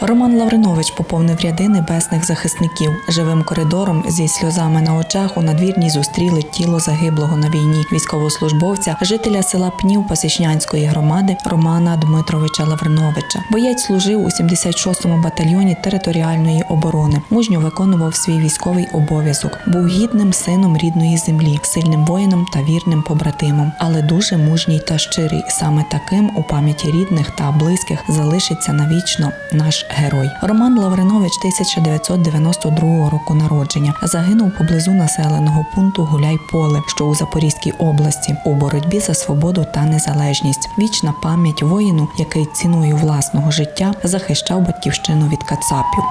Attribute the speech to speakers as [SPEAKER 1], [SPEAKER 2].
[SPEAKER 1] Роман Лавринович поповнив ряди небесних захисників. Живим коридором зі сльозами на очах у надвірній зустріли тіло загиблого на війні військовослужбовця, жителя села Пнів Пасічнянської громади Романа Дмитровича Лавриновича. Боєць служив у 76-му батальйоні територіальної оборони. Мужньо виконував свій військовий обов'язок. Був гідним сином рідної землі, сильним воїном та вірним побратимом, але дуже мужній та щирий. Саме таким у пам'яті рідних та близьких залишиться навічно наш герой. Роман Лавринович 1992 року народження загинув поблизу населеного пункту Гуляй-Поле, що у Запорізькій області, у боротьбі за свободу та незалежність. Вічна пам'ять воїну, який ціною власного життя захищав батьківщину від кацапів.